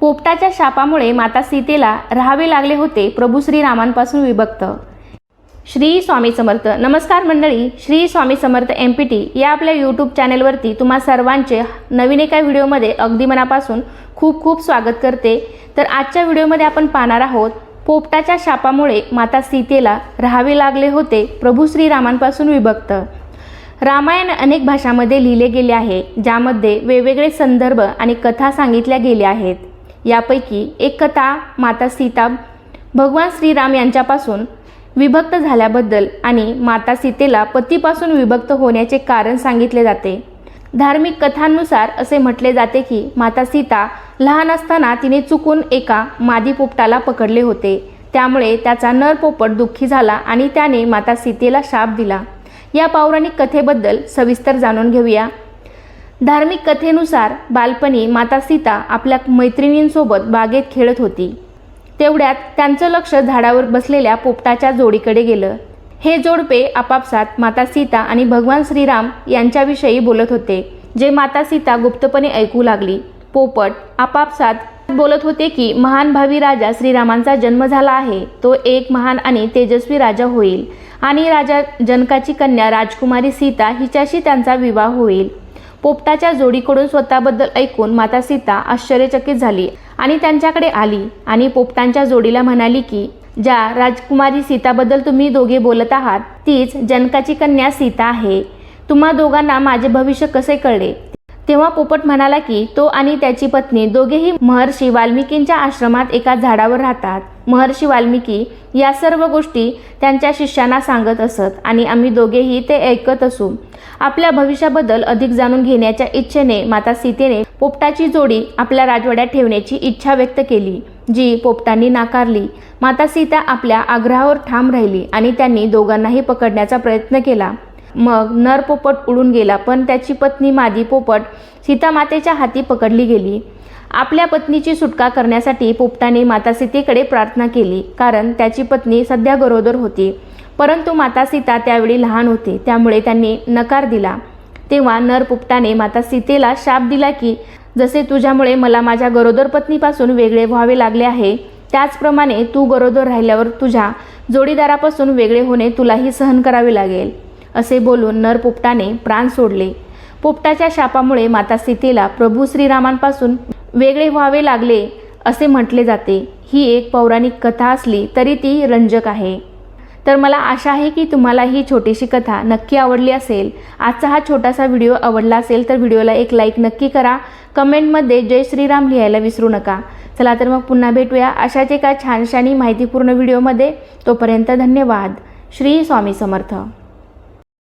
पोपटाच्या शापामुळे माता सीतेला राहावे लागले होते प्रभू श्रीरामांपासून विभक्त. श्री स्वामी समर्थ. नमस्कार मंडळी. Shri Swami Samarth M P T या आपल्या यूट्यूब चॅनेलवरती तुम्हा सर्वांचे नवीन एका व्हिडिओमध्ये अगदी मनापासून खूप खूप स्वागत करते. तर आजच्या व्हिडिओमध्ये आपण पाहणार आहोत पोपटाच्या शापामुळे माता सीतेला राहावे लागले होते प्रभू श्रीरामांपासून विभक्त. रामायण अनेक भाषांमध्ये लिहिले गेले आहे ज्यामध्ये वेगवेगळे संदर्भ आणि कथा सांगितल्या गेल्या आहेत. यापैकी एक कथा माता सीता भगवान श्रीराम यांच्यापासून विभक्त झाल्याबद्दल आणि माता सीतेला पतीपासून विभक्त होण्याचे कारण सांगितले जाते. धार्मिक कथांनुसार असे म्हटले जाते की माता सीता लहान असताना तिने चुकून एका मादी पोपटाला पकडले होते. त्यामुळे त्याचा नर पोपट दुःखी झाला आणि त्याने माता सीतेला शाप दिला. या पौराणिक कथेबद्दल सविस्तर जाणून घेऊया. धार्मिक कथेनुसार बालपणी माता सीता आपल्या मैत्रिणींसोबत बागेत खेळत होती. तेवढ्यात त्यांचं लक्ष झाडावर बसलेल्या पोपटाच्या जोडीकडे गेलं. हे जोडपे आपापसात माता सीता आणि भगवान श्रीराम यांच्याविषयी बोलत होते जे माता सीता गुप्तपणे ऐकू लागली. पोपट आपापसात बोलत होते की महान भावी राजा श्रीरामांचा जन्म झाला आहे. तो एक महान आणि तेजस्वी राजा होईल आणि राजा जनकाची कन्या राजकुमारी सीता हिच्याशी त्यांचा विवाह होईल. पोपटाच्या जोडीकडून स्वतःबद्दल ऐकून माता सीता आश्चर्यचकित झाली आणि त्यांच्याकडे आली आणि पोपटांच्या जोडीला म्हणाली की ज्या राजकुमारी सीताबद्दल तुम्ही दोघे बोलत आहात तीच जनकाची कन्या सीता आहे. तुम्हा दोघांना माझे भविष्य कसे कळले? तेव्हा पोपट म्हणाला की तो आणि त्याची पत्नी दोघेही महर्षी वाल्मिकींच्या आश्रमात एका झाडावर राहतात. महर्षी वाल्मिकी या सर्व गोष्टी त्यांच्या शिष्यांना सांगत असत आणि आम्ही दोघेही ते ऐकत असू. आपल्या भविष्याबद्दल अधिक जाणून घेण्याच्या इच्छेने माता सीतेने पोपटाची जोडी आपल्या राजवाड्यात ठेवण्याची इच्छा व्यक्त केली जी पोपटांनी नाकारली. माता सीता आपल्या आग्रहावर ठाम राहिली आणि त्यांनी दोघांनाही पकडण्याचा प्रयत्न केला. मग नर पोपट उडून गेला पण त्याची पत्नी मादी पोपट सीतामातेच्या हाती पकडली गेली. आपल्या पत्नीची सुटका करण्यासाठी पोपटाने माता सीतेकडे प्रार्थना केली कारण त्याची पत्नी सध्या गरोदर होती. परंतु माता सीता त्यावेळी लहान होते त्यामुळे त्यांनी नकार दिला. तेव्हा नर पुपटाने माता सीतेला शाप दिला की जसे तुझ्यामुळे मला माझ्या गरोदर पत्नीपासून वेगळे व्हावे लागले आहे त्याचप्रमाणे तू गरोदर राहिल्यावर तुझ्या जोडीदारापासून वेगळे होणे तुलाही सहन करावे लागेल असे बोलून नर पोपटाने प्राण सोडले. पोपटाच्या शापामुळे माता सीतेला प्रभू श्रीरामांपासून वेगळे व्हावे लागले असे म्हटले जाते. ही एक पौराणिक कथा असली तरी ती रंजक आहे. तर मला आशा आहे की तुम्हाला ही छोटीशी कथा नक्की आवडली असेल. आजचा हा छोटासा व्हिडिओ आवडला असेल तर व्हिडिओला एक लाईक नक्की करा. कमेंटमध्ये जय श्रीराम लिहायला विसरू नका. चला तर मग पुन्हा भेटूया अशाच एका छानशानी माहितीपूर्ण व्हिडिओमध्ये. तोपर्यंत धन्यवाद. श्री स्वामी समर्थ.